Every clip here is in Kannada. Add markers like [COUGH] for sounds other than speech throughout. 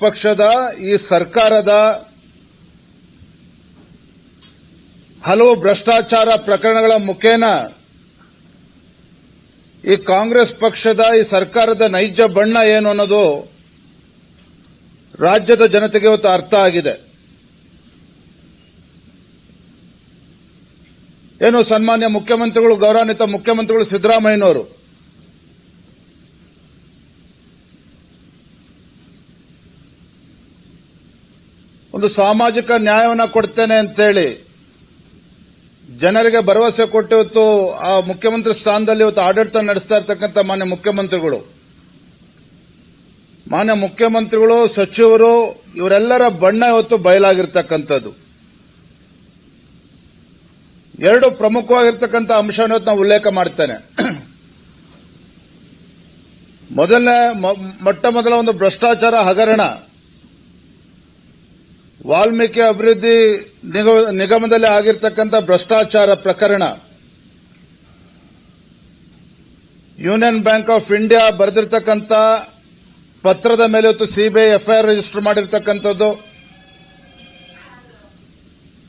ಪಕ್ಷದ, ಈ ಸರ್ಕಾರದ ಹಲವು ಭ್ರಷ್ಟಾಚಾರ ಪ್ರಕರಣಗಳ ಮುಖೇನ ಈ ಕಾಂಗ್ರೆಸ್ ಪಕ್ಷದ, ಈ ಸರ್ಕಾರದ ನೈಜ ಬಣ್ಣ ಏನು ಅನ್ನೋದು ರಾಜ್ಯದ ಜನತೆಗೆ ಇವತ್ತು ಅರ್ಥ ಆಗಿದೆ. ಏನು ಸನ್ಮಾನ್ಯ ಮುಖ್ಯಮಂತ್ರಿಗಳು ಗೌರವಾನ್ವಿತ ಮುಖ್ಯಮಂತ್ರಿಗಳು ಸಿದ್ದರಾಮಯ್ಯನವರು ಒಂದು ಸಾಮಾಜಿಕ ನ್ಯಾಯವನ್ನು ಕೊಡ್ತೇನೆ ಅಂತೇಳಿ ಜನರಿಗೆ ಭರವಸೆ ಕೊಟ್ಟು ಇವತ್ತು ಆ ಮುಖ್ಯಮಂತ್ರಿ ಸ್ಥಾನದಲ್ಲಿ ಇವತ್ತು ಆಡಳಿತ ನಡೆಸ್ತಾ ಇರತಕ್ಕಂಥ ಮಾನ್ಯ ಮುಖ್ಯಮಂತ್ರಿಗಳು. ಮಾನ್ಯ ಮುಖ್ಯಮಂತ್ರಿಗಳು, ಸಚಿವರು, ಇವರೆಲ್ಲರ ಬಣ್ಣ ಇವತ್ತು ಬಯಲಾಗಿರ್ತಕ್ಕಂಥದ್ದು. ಎರಡು ಪ್ರಮುಖವಾಗಿರ್ತಕ್ಕಂಥ ಅಂಶವನ್ನು ಇವತ್ತು ನಾವು ಉಲ್ಲೇಖ ಮಾಡ್ತೇನೆ. ಮೊದಲನೇ ಮೊಟ್ಟ ಮೊದಲ ಒಂದು ಭ್ರಷ್ಟಾಚಾರ ಹಗರಣ. ವಾಲ್ಮೀಕಿ ಅಭಿವೃದ್ಧಿ ನಿಗಮ- ನಿಗಮದಲ್ಲಿ ಆಗಿರ್ತಕ್ಕಂಥ ಭ್ರಷ್ಟಾಚಾರ ಪ್ರಕರಣ. ಯೂನಿಯನ್ ಬ್ಯಾಂಕ್ ಆಫ್ ಇಂಡಿಯಾ ಬರೆದಿರ್ತಕ್ಕಂಥ ಪತ್ರದ ಮೇಲೆ ಇವತ್ತು ಸಿಬಿಐ ಎಫ್ಐಆರ್ ರಿಜಿಸ್ಟರ್ ಮಾಡಿರ್ತಕ್ಕಂಥದ್ದು.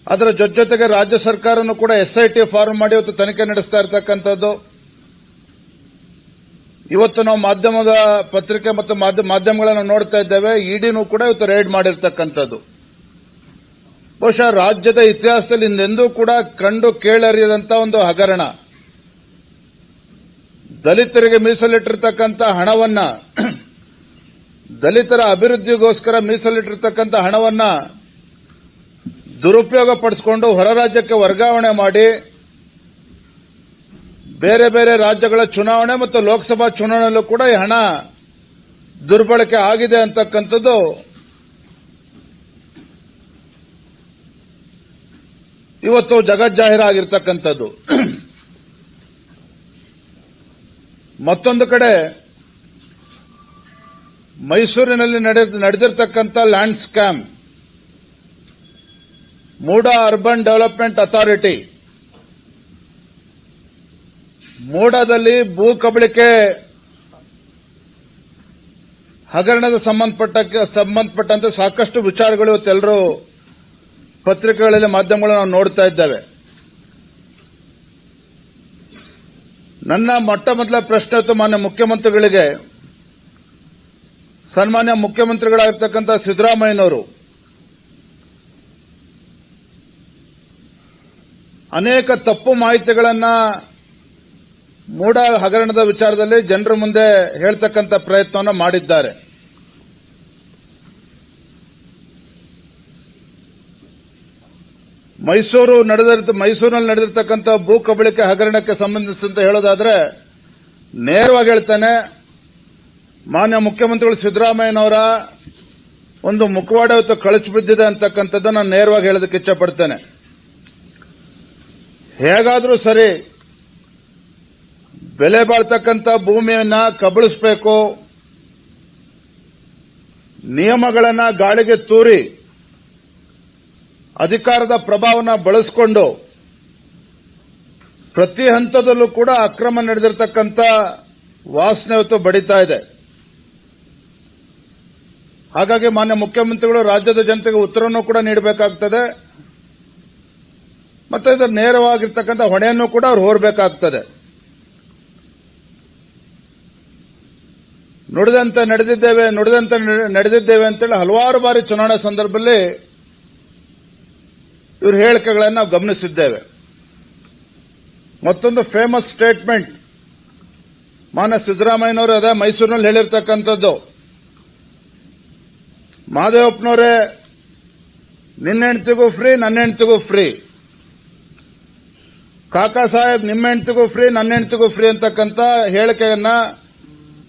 ಅದರ ಜೊತೆಗೆ ರಾಜ್ಯ ಸರ್ಕಾರನು ಕೂಡ ಎಸ್ಐಟಿ ಫಾರ್ಮ್ ಮಾಡಿ ಇವತ್ತು ತನಿಖೆ ನಡೆಸ್ತಾ ಇರತಕ್ಕಂಥದ್ದು. ಇವತ್ತು ನಾವು ಮಾಧ್ಯಮದ ಪತ್ರಿಕೆ ಮತ್ತು ಮಾಧ್ಯ- ಮಾಧ್ಯಮಗಳನ್ನು ನೋಡ್ತಾ ಇದ್ದೇವೆ. ಇಡಿನೂ ಕೂಡ ಇವತ್ತು ರೈಡ್ ಮಾಡಿರ್ತಕ್ಕಂಥದ್ದು. ಬಹುಶಃ ರಾಜ್ಯದ ಇತಿಹಾಸದಲ್ಲಿ ಇಂದೆಂದೂ ಕೂಡ ಕಂಡು ಕೇಳರಿಯದಂತ ಒಂದು ಹಗರಣ. ದಲಿತರಿಗೆ ಮೀಸಲಿಟ್ಟಿರ್ತಕ್ಕಂಥ ಹಣವನ್ನ, ದಲಿತರ ಅಭಿವೃದ್ಧಿಗೋಸ್ಕರ ಮೀಸಲಿಟ್ಟಿರ್ತಕ್ಕಂಥ ಹಣವನ್ನ ದುರುಪಯೋಗ ಪಡಿಸಿಕೊಂಡು ಹೊರ ರಾಜ್ಯಕ್ಕೆ ವರ್ಗಾವಣೆ ಮಾಡಿ, ಬೇರೆ ಬೇರೆ ರಾಜ್ಯಗಳ ಚುನಾವಣೆ ಮತ್ತು ಲೋಕಸಭಾ ಚುನಾವಣೆಯಲ್ಲೂ ಕೂಡ ಈ ಹಣ ದುರ್ಬಳಕೆ ಆಗಿದೆ ಅಂತಕ್ಕಂಥದ್ದು ಇವತ್ತು ಜಗಜ್ಜಾಹೀರಾಗಿರ್ತಕ್ಕಂಥದ್ದು ಮತ್ತೊಂದು ಕಡೆ ಮೈಸೂರಿನಲ್ಲಿ ನಡೆದಿರತಕ್ಕಂಥ land scam. MUDA urban development authority. ಮೂಡಾದಲ್ಲಿ ಭೂ ಕಬಳಿಕೆ ಹಗರಣದ ಸಂಬಂಧಪಟ್ಟ ಸಂಬಂಧಪಟ್ಟಂತೆ ಸಾಕಷ್ಟು ವಿಚಾರಗಳು ಇವತ್ತೆಲ್ಲರೂ ಪತ್ರಿಕೆಗಳಲ್ಲಿ ಮಾಧ್ಯಮಗಳು ನಾವು ನೋಡ್ತಾ ಇದ್ದೇವೆ. ನನ್ನ ಮೊಟ್ಟ ಮೊದಲ ಪ್ರಶ್ನೆ ಇತ್ತು ಮಾನ್ಯ ಮುಖ್ಯಮಂತ್ರಿಗಳಿಗೆ, ಸನ್ಮಾನ್ಯ ಮುಖ್ಯಮಂತ್ರಿಗಳಾಗಿರ್ತಕ್ಕಂಥ ಸಿದ್ದರಾಮಯ್ಯನವರು, ಅನೇಕ ತಪ್ಪು ಮಾಹಿತಿಗಳನ್ನು ಮೂಡ ಹಗರಣದ ವಿಚಾರದಲ್ಲಿ ಜನರ ಮುಂದೆ ಹೇಳ್ತಕ್ಕಂಥ ಪ್ರಯತ್ನವನ್ನು ಮಾಡಿದ್ದಾರೆ. ಮೈಸೂರು ನಡೆದಿರ್ತ, ಮೈಸೂರಿನಲ್ಲಿ ನಡೆದಿರ್ತಕ್ಕಂಥ ಭೂ ಕಬಳಿಕೆ ಹಗರಣಕ್ಕೆ ಸಂಬಂಧಿಸಿದಂತೆ ಹೇಳೋದಾದ್ರೆ, ನೇರವಾಗಿ ಹೇಳ್ತೇನೆ, ಮಾನ್ಯ ಮುಖ್ಯಮಂತ್ರಿಗಳು ಸಿದ್ದರಾಮಯ್ಯನವರ ಒಂದು ಮುಖವಾಡ ಇವತ್ತು ಕಳಚಿ ಬಿದ್ದಿದೆ ಅಂತಕ್ಕಂಥದ್ದನ್ನು ನಾನು ನೇರವಾಗಿ ಹೇಳೋದಕ್ಕೆ ಇಚ್ಛಪಡ್ತೇನೆ. ಹೇಗಾದರೂ ಸರಿ, ಬೆಲೆ ಬಾಳ್ತಕ್ಕಂಥ ಭೂಮಿಯನ್ನ ಕಬಳಿಸಬೇಕು, ನಿಯಮಗಳನ್ನ ಗಾಳಿಗೆ ತೂರಿ ಅಧಿಕಾರದ ಪ್ರಭಾವನ ಬಳಸಿಕೊಂಡು ಪ್ರತಿ ಹಂತದಲ್ಲೂ ಕೂಡ ಅಕ್ರಮ ನಡೆದಿರತಕ್ಕಂಥ ವಾಸನೆ ಹೊತ್ತು ಬಡಿತಾ ಇದೆ. ಹಾಗಾಗಿ ಮಾನ್ಯ ಮುಖ್ಯಮಂತ್ರಿಗಳು ರಾಜ್ಯದ ಜನತೆಗೆ ಉತ್ತರವನ್ನು ಕೂಡ ನೀಡಬೇಕಾಗ್ತದೆ. ಮತ್ತು ಇದರ ನೇರವಾಗಿರ್ತಕ್ಕಂಥ ಹೊಣೆಯನ್ನು ಕೂಡ ಅವ್ರು ಹೋರಬೇಕಾಗ್ತದೆ. ನುಡಿದಂತೆ ನಡೆದಿದ್ದೇವೆ ನುಡಿದಂತೆ ನಡೆದಿದ್ದೇವೆ ಅಂತೇಳಿ ಹಲವಾರು ಬಾರಿ ಚುನಾವಣೆ ಸಂದರ್ಭದಲ್ಲಿ ಇವ್ರ ಹೇಳಿಕೆಗಳನ್ನು ನಾವು ಗಮನಿಸಿದ್ದೇವೆ. ಮತ್ತೊಂದು ಫೇಮಸ್ ಸ್ಟೇಟ್ಮೆಂಟ್ ಮಾನ್ಯ ಸಿದ್ದರಾಮಯ್ಯನವರು ಅದೇ ಮೈಸೂರಿನಲ್ಲಿ ಹೇಳಿರ್ತಕ್ಕಂಥದ್ದು. ಮಾದೇವಪ್ಪನವರೇ, ನಿನ್ನ ಹೆಂಡತಿಗೂ ಫ್ರೀ ನನ್ನ ಹೆಂಡತಿಗೂ ಫ್ರೀ ಕಾಕಾ ಸಾಹೇಬ್, ನಿಮ್ಮ ಹೆಂಡತಿಗೂ ಫ್ರೀ ನನ್ನ ಹೆಂಡತಿಗೂ ಫ್ರೀ ಅಂತಕ್ಕಂಥ ಹೇಳಿಕೆಯನ್ನ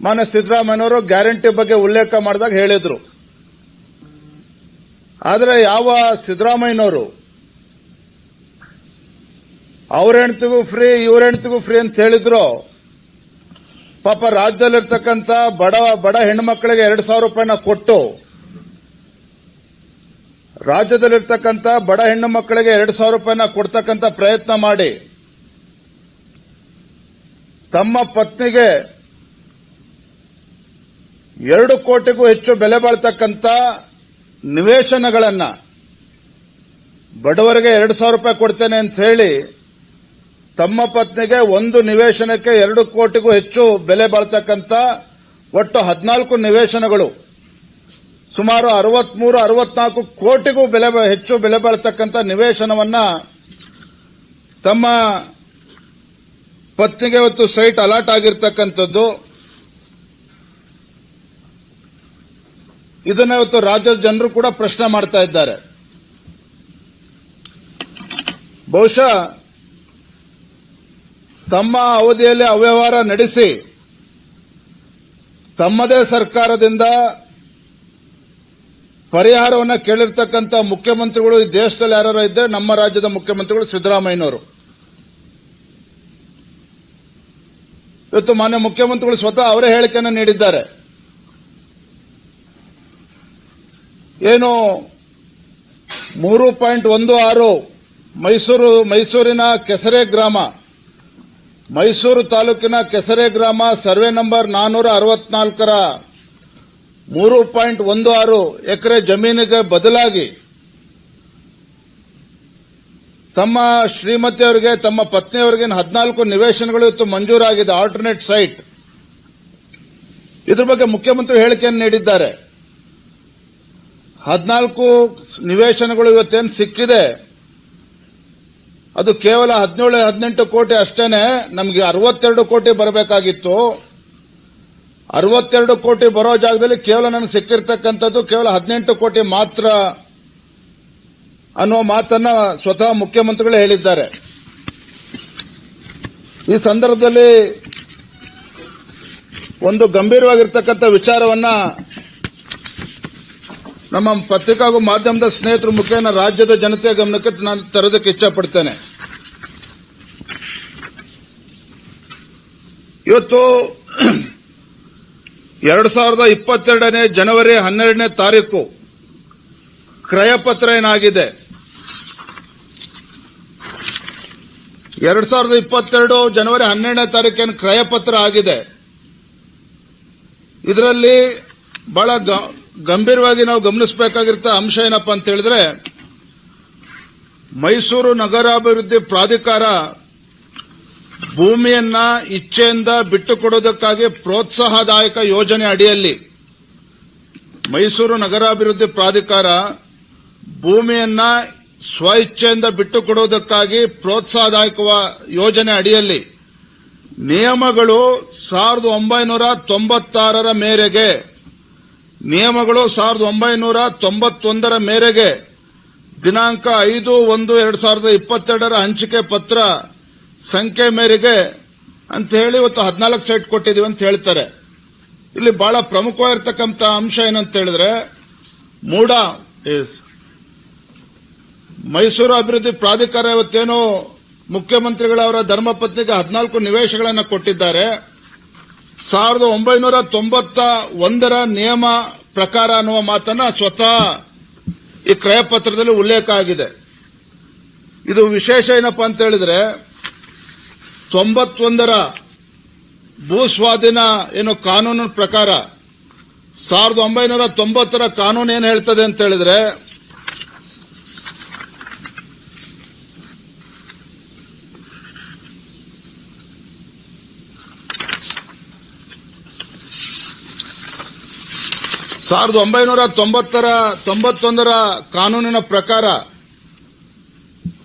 ಮಾನ್ಯ ಸಿದ್ದರಾಮಯ್ಯನವರು ಗ್ಯಾರಂಟಿ ಬಗ್ಗೆ ಉಲ್ಲೇಖ ಮಾಡಿದಾಗ ಹೇಳಿದ್ರು. ಆದರೆ ಯಾವ ಸಿದ್ದರಾಮಯ್ಯನವರು ಅವ್ರ ಹೆಣ್ತಿಗೂ ಫ್ರೀ ಇವ್ರ ಹೆಣ್ತಿಗೂ ಫ್ರೀ ಅಂತ ಹೇಳಿದ್ರು. ಪಾಪ ರಾಜ್ಯದಲ್ಲಿರ್ತಕ್ಕಂಥ ಬಡ ಬಡ ಹೆಣ್ಣುಮಕ್ಕಳಿಗೆ ಎರಡು ಸಾವಿರ ರೂಪಾಯಿನ ಕೊಟ್ಟು, ರಾಜ್ಯದಲ್ಲಿರ್ತಕ್ಕಂಥ ಬಡ ಹೆಣ್ಣು ಮಕ್ಕಳಿಗೆ ಎರಡು ಸಾವಿರ ರೂಪಾಯಿನ ಕೊಡ್ತಕ್ಕಂಥ ಪ್ರಯತ್ನ ಮಾಡಿ. ತಮ್ಮ ಪತ್ನಿಗೆ ಎರಡು ಕೋಟಿಗೂ ಹೆಚ್ಚು ಬೆಲೆ ಬಾಳ್ತಕ್ಕಂಥ ನಿವೇಶನಗಳನ್ನು ಬಡವರಿಗೆ ಎರಡು ಸಾವಿರ ರೂಪಾಯಿ ಕೊಡ್ತೇನೆ ಅಂತ ಹೇಳಿ ತಮ್ಮ ಪತ್ನಿಗೆ ಒಂದು ನಿವೇಶನಕ್ಕೆ ಎರಡು ಕೋಟಿಗೂ ಹೆಚ್ಚು ಬೆಲೆ ಬಾಳ್ತಕ್ಕಂಥ ಒಟ್ಟು ಹದಿನಾಲ್ಕು ನಿವೇಶನಗಳು. ಸುಮಾರು ಅರವತ್ಮೂರು, ಅರವತ್ನಾಲ್ಕು ಕೋಟಿಗೂ ಬೆಲೆ ಹೆಚ್ಚು ಬೆಲೆ ಬಾಳ್ತಕ್ಕಂಥ ನಿವೇಶನವನ್ನ ತಮ್ಮ ಪತ್ನಿಗೆ ಇವತ್ತು ಸೈಟ್ ಅಲರ್ಟ್ ಆಗಿರ್ತಕ್ಕಂಥದ್ದು. ಇದನ್ನ ಇವತ್ತು ರಾಜ್ಯದ ಜನರು ಕೂಡ ಪ್ರಶ್ನೆ ಮಾಡ್ತಾ ಇದ್ದಾರೆ. ಬಹುಶಃ ತಮ್ಮ ಅವಧಿಯಲ್ಲಿ ಅವ್ಯವಹಾರ ನಡೆಸಿ, ತಮ್ಮದೇ ಸರ್ಕಾರದಿಂದ ಪರಿಹಾರವನ್ನು ಕೇಳಿರ್ತಕ್ಕಂಥ ಮುಖ್ಯಮಂತ್ರಿಗಳು ಈ ದೇಶದಲ್ಲಿ ಯಾರು ಇದ್ದರೆ ನಮ್ಮ ರಾಜ್ಯದ ಮುಖ್ಯಮಂತ್ರಿಗಳು ಸಿದ್ದರಾಮಯ್ಯನವರು. ಇವತ್ತು ಮಾನ್ಯ ಮುಖ್ಯಮಂತ್ರಿಗಳು ಸ್ವತಃ ಅವರೇ ಹೇಳಿಕೆಯನ್ನು ನೀಡಿದ್ದಾರೆ. ಏನು ಮೂರು ಪಾಯಿಂಟ್ ಒಂದು ಆರು ಮೈಸೂರು ಮೈಸೂರಿನ ಕೆಸರೆ ಗ್ರಾಮ ಮೈಸೂರು ತಾಲೂಕಿನ ಕೆಸರೆ ಗ್ರಾಮ ಸರ್ವೆ ನಂಬರ್ ನಾನ್ನೂರ ಅರವತ್ನಾಲ್ಕರ ಮೂರು ಪಾಯಿಂಟ್ ಒಂದು ಆರು ಎಕರೆ ಜಮೀನಿಗೆ ಬದಲಾಗಿ ತಮ್ಮ ಶ್ರೀಮತಿಯವರಿಗೆ, ತಮ್ಮ ಪತ್ನಿಯವರಿಗೆ ಹದಿನಾಲ್ಕು ನಿವೇಶನಗಳು ಇವತ್ತು ಮಂಜೂರಾಗಿದೆ. Alternate site. ಇದ್ರ ಬಗ್ಗೆ ಮುಖ್ಯಮಂತ್ರಿ ಹೇಳಿಕೆಯನ್ನು ನೀಡಿದ್ದಾರೆ. ಹದಿನಾಲ್ಕು ನಿವೇಶನಗಳು ಇವತ್ತೇನು ಸಿಕ್ಕಿದೆ? ಅದು ಕೇವಲ ಹದಿನೇಳು, ಹದಿನೆಂಟು ಕೋಟಿ ಅಷ್ಟೇನೆ, ನಮಗೆ ಅರವತ್ತೆರಡು ಕೋಟಿ ಬರಬೇಕಾಗಿತ್ತು. ಅರವತ್ತೆರಡು ಕೋಟಿ ಬರೋ ಜಾಗದಲ್ಲಿ ಕೇವಲ ನನಗೆ ಸಿಕ್ಕಿರ್ತಕ್ಕಂಥದ್ದು ಕೇವಲ ಹದಿನೆಂಟು ಕೋಟಿ ಮಾತ್ರ ಅನ್ನೋ ಮಾತನ್ನ ಸ್ವತಃ ಮುಖ್ಯಮಂತ್ರಿಗಳೇ ಹೇಳಿದ್ದಾರೆ. ಈ ಸಂದರ್ಭದಲ್ಲಿ ಒಂದು ಗಂಭೀರವಾಗಿರ್ತಕ್ಕಂಥ ವಿಚಾರವನ್ನ ನಮ್ಮ ಪತ್ರಿಕಾ ಹಾಗೂ ಮಾಧ್ಯಮದ ಸ್ನೇಹಿತರ ಮುಖೇನ ರಾಜ್ಯದ ಜನತೆಯ ಗಮನಕ್ಕೆ ನಾನು ತರೋದಕ್ಕೆ ಇಚ್ಛಪಡ್ತೇನೆ. ಇವತ್ತು [CLEARS THROAT] ಎರಡು ಸಾವಿರದ ಇಪ್ಪತ್ತೆರಡನೇ ಜನವರಿ ಹನ್ನೆರಡನೇ ತಾರೀಕು ಕ್ರಯಪತ್ರ ಏನಾಗಿದೆ? ಎರಡ್ ಸಾವಿರದ ಇಪ್ಪತ್ತೆರಡು ಜನವರಿ ಹನ್ನೆರಡನೇ ತಾರೀಕೇನು ಕ್ರಯಪತ್ರ ಆಗಿದೆ. ಇದರಲ್ಲಿ ಬಹಳ ಗಂಭೀರವಾಗಿ ನಾವು ಗಮನಿಸಬೇಕಾಗಿರ್ತ ಅಂಶ ಏನಪ್ಪಾ ಅಂತ ಹೇಳಿದ್ರೆ ಮೈಸೂರು ನಗರಾಭಿವೃದ್ಧಿ ಪ್ರಾಧಿಕಾರ ಭೂಮಿಯನ್ನ ಇಚ್ಛೆಯಿಂದ ಬಿಟ್ಟುಕೊಡುವುದಕ್ಕಾಗಿ ಪ್ರೋತ್ಸಾಹದಾಯಕ ಯೋಜನೆ ಅಡಿಯಲ್ಲಿ ಮೈಸೂರು ನಗರಾಭಿವೃದ್ಧಿ ಪ್ರಾಧಿಕಾರ ಭೂಮಿಯನ್ನ ಸ್ವ ಇಚ್ಛೆಯಿಂದ ಬಿಟ್ಟುಕೊಡುವುದಕ್ಕಾಗಿ ಪ್ರೋತ್ಸಾಹದಾಯಕ ಯೋಜನೆ ಅಡಿಯಲ್ಲಿ ನಿಯಮಗಳು ಸಾವಿರದ ಒಂಬೈನೂರ ತೊಂಬತ್ತಾರರ ಮೇರೆಗೆ, ನಿಯಮಗಳು ಸಾವಿರದ ಒಂಬೈನೂರ ತೊಂಬತ್ತೊಂದರ ಮೇರೆಗೆ ದಿನಾಂಕ ಐದು ಒಂದು ಎರಡು ಸಾವಿರದ ಇಪ್ಪತ್ತೆರಡರ ಹಂಚಿಕೆ ಪತ್ರ ಸಂಖ್ಯೆ ಮೇರೆಗೆ ಅಂತ ಹೇಳಿ ಇವತ್ತು ಹದಿನಾಲ್ಕು ಸೈಟ್ ಕೊಟ್ಟಿದ್ದೀವಿ ಅಂತ ಹೇಳ್ತಾರೆ. ಇಲ್ಲಿ ಬಹಳ ಪ್ರಮುಖವಾಗಿರ್ತಕ್ಕಂಥ ಅಂಶ ಏನಂತ ಹೇಳಿದ್ರೆ, ಮೂಡ ಮೈಸೂರು ಅಭಿವೃದ್ಧಿ ಪ್ರಾಧಿಕಾರ ಇವತ್ತೇನು ಮುಖ್ಯಮಂತ್ರಿಗಳವರ ಧರ್ಮಪತ್ನಿಗೆ ಹದಿನಾಲ್ಕು ನಿವೇಶಗಳನ್ನು ಕೊಟ್ಟಿದ್ದಾರೆ. ಸಾವಿರದ ಒಂಬೈನೂರ ತೊಂಬತ್ತ ಒಂದರ ನಿಯಮ ಪ್ರಕಾರ ಅನ್ನುವ ಮಾತನ್ನ ಸ್ವತಃ ಈ ಕ್ರಯಪತ್ರದಲ್ಲಿ ಉಲ್ಲೇಖ ಆಗಿದೆ. ಇದು ವಿಶೇಷ ಏನಪ್ಪಾ ಅಂತ ಹೇಳಿದ್ರೆ ತೊಂಬತ್ತೊಂದರ ಭೂಸ್ವಾಧೀನ ಏನು ಕಾನೂನಿನ ಪ್ರಕಾರ ಸಾವಿರದ ಒಂಬೈನೂರ ತೊಂಬತ್ತರ ಕಾನೂನು ಏನು ಹೇಳ್ತದೆ ಅಂತ ಹೇಳಿದ್ರೆ, ಸಾವಿರದ ಒಂಬೈನೂರ ತೊಂಬತ್ತರ, ತೊಂಬತ್ತೊಂದರ ಕಾನೂನಿನ ಪ್ರಕಾರ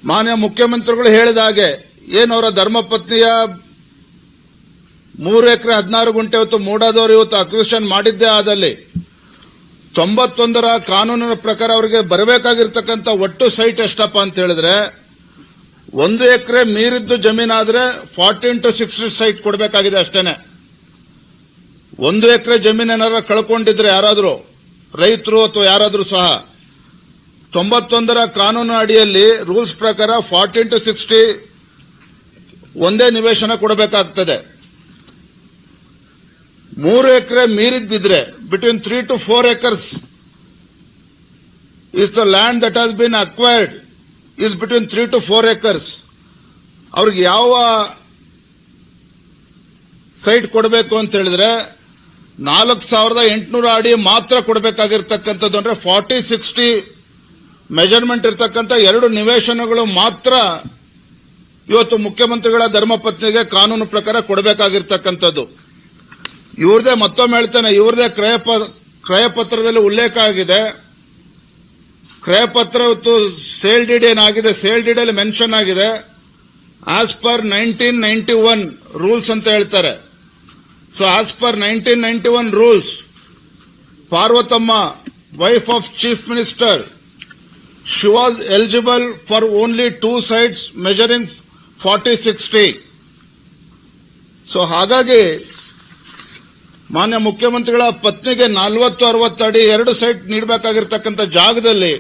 ಮಾನ್ಯ ಮುಖ್ಯಮಂತ್ರಿಗಳು ಹೇಳಿದ ಹಾಗೆ ಏನು ಅವರ ಧರ್ಮಪತ್ನಿಯ ಮೂರು ಎಕರೆ ಹದಿನಾರು ಗುಂಟೆ ಹೊತ್ತು ಮೂಡಾದವರು ಇವತ್ತು ಅಕ್ವಿಷನ್ ಮಾಡಿದ್ದೇ ಆದಲ್ಲಿ ತೊಂಬತ್ತೊಂದರ ಕಾನೂನಿನ ಪ್ರಕಾರ ಅವರಿಗೆ ಬರಬೇಕಾಗಿರ್ತಕ್ಕಂಥ ಒಟ್ಟು ಸೈಟ್ ಎಷ್ಟಪ್ಪ ಅಂತ ಹೇಳಿದ್ರೆ ಒಂದು ಎಕರೆ ಮೀರಿದ್ದು ಜಮೀನಾದ್ರೆ ಫಾರ್ಟೀನ್ ಟು ಸಿಕ್ಸ್ಟಿ ಸೈಟ್ ಕೊಡಬೇಕಾಗಿದೆ ಅಷ್ಟೇನೆ. ಒಂದು ಎಕರೆ ಜಮೀನು ಏನಾರ ಕಳ್ಕೊಂಡಿದ್ರೆ ಯಾರಾದರೂ ರೈತರು ಅಥವಾ ಯಾರಾದರೂ ಸಹ ತೊಂಬತ್ತೊಂದರ ಕಾನೂನು ಅಡಿಯಲ್ಲಿ ರೂಲ್ಸ್ ಪ್ರಕಾರ ಫಾರ್ಟೀನ್ ಟು ಸಿಕ್ಸ್ಟಿ ಒಂದೇ ನಿವೇಶನ ಕೊಡಬೇಕಾಗ್ತದೆ. ಮೂರು ಎಕರೆ ಮೀರಿದ್ದಿದ್ರೆ between three to four acres is the land that has been acquired is between three to four acres ಅವ್ರಿಗೆ ಯಾವ ಸೈಟ್ ಕೊಡಬೇಕು ಅಂತ ಹೇಳಿದ್ರೆ, ನಾಲ್ಕು ಸಾವಿರದ ಎಂಟುನೂರ ಅಡಿ ಮಾತ್ರ ಕೊಡಬೇಕಾಗಿರ್ತಕ್ಕಂಥದ್ದು ಅಂದ್ರೆ ಫಾರ್ಟಿ ಸಿಕ್ಸ್ಟಿ ಮೆಜರ್ಮೆಂಟ್ ಇರತಕ್ಕಂಥ ಎರಡು ನಿವೇಶನಗಳು ಮಾತ್ರ ಇವತ್ತು ಮುಖ್ಯಮಂತ್ರಿಗಳ ಧರ್ಮಪತ್ನಿಗೆ ಕಾನೂನು ಪ್ರಕಾರ ಕೊಡಬೇಕಾಗಿರ್ತಕ್ಕಂಥದ್ದು. ಇವ್ರದೇ ಮತ್ತೊಮ್ಮೆ ಹೇಳ್ತೇನೆ, ಇವ್ರದೇ ಕ್ರಯ ಪ- ಕ್ರಯ ಪತ್ರದಲ್ಲಿ ಉಲ್ಲೇಖ ಆಗಿದೆ. ಕ್ರಯ ಪತ್ರ ಇವತ್ತು ಸೇಲ್ ಡಿಡ್ ಏನಾಗಿದೆ ಸೇಲ್ ಡಿಡ್ ಅಲ್ಲಿ ಮೆನ್ಷನ್ ಆಗಿದೆ. As per nineteen ninety one rules ಅಂತ ಹೇಳ್ತಾರೆ. So, as per nineteen ninety one rules, Parvatamma wife of chief minister, she was eligible for only two sites measuring forty sixty so ಹಾಗಾಗಿ, ಮಾನ್ಯ ಮುಖ್ಯಮಂತ್ರಿಗಳ ಪತ್ನಿಗೆ ನಲವತ್ತು, ಅರವತ್ತು ಅಡಿ ಎರಡು ಸೈಟ್ ನೀಡಬೇಕಾಗಿರ್ತಕ್ಕಂಥ ಜಾಗದಲ್ಲಿ